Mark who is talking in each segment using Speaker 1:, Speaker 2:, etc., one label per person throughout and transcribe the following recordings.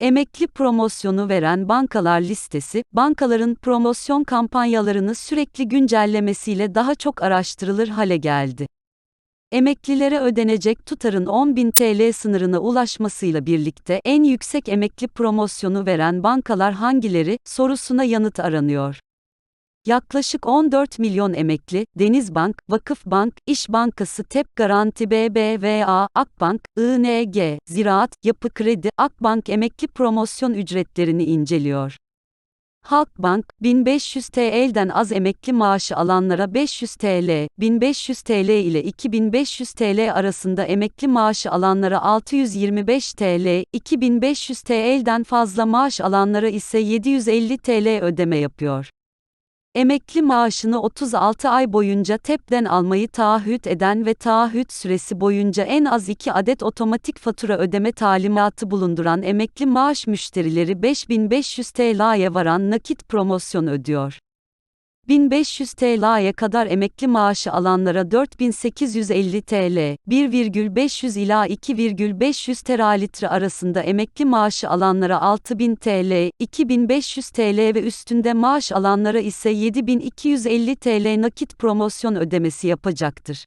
Speaker 1: Emekli promosyonu veren bankalar listesi, bankaların promosyon kampanyalarını sürekli güncellemesiyle daha çok araştırılır hale geldi. Emeklilere ödenecek tutarın 10.000 TL sınırına ulaşmasıyla birlikte en yüksek emekli promosyonu veren bankalar hangileri sorusuna yanıt aranıyor. Yaklaşık 14 milyon emekli, Denizbank, Vakıfbank, İş Bankası TEP Garanti BBVA, Akbank, ING, Ziraat, Yapı Kredi, Akbank emekli promosyon ücretlerini inceliyor. Halkbank, 1500 TL'den az emekli maaşı alanlara 500 TL, 1500 TL ile 2500 TL arasında emekli maaşı alanlara 625 TL, 2500 TL'den fazla maaş alanlara ise 750 TL ödeme yapıyor. Emekli maaşını 36 ay boyunca TEP'den almayı taahhüt eden ve taahhüt süresi boyunca en az 2 adet otomatik fatura ödeme talimatı bulunduran emekli maaş müşterileri 5500 TL'ye varan nakit promosyon ödüyor. 1500 TL'ye kadar emekli maaşı alanlara 4850 TL, 1,500 ila 2,500 teralitre arasında emekli maaşı alanlara 6000 TL, 2500 TL ve üstünde maaş alanlara ise 7250 TL nakit promosyon ödemesi yapacaktır.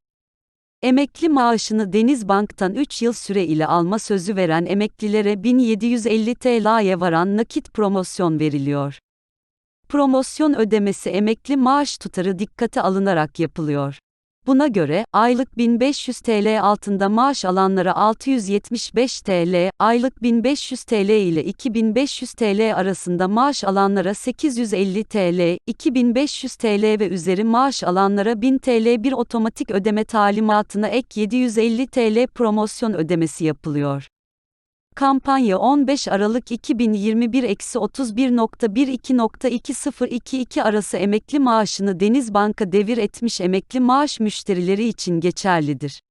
Speaker 1: Emekli maaşını Denizbank'tan 3 yıl süre ile alma sözü veren emeklilere 1750 TL'ye varan nakit promosyon veriliyor. Promosyon ödemesi emekli maaş tutarı dikkate alınarak yapılıyor. Buna göre, aylık 1500 TL altında maaş alanlara 675 TL, aylık 1500 TL ile 2500 TL arasında maaş alanlara 850 TL, 2500 TL ve üzeri maaş alanlara 1000 TL bir otomatik ödeme talimatına ek 750 TL promosyon ödemesi yapılıyor. Kampanya 15 Aralık 2021-31.12.2022 arası emekli maaşını Denizbank'a devir etmiş emekli maaş müşterileri için geçerlidir.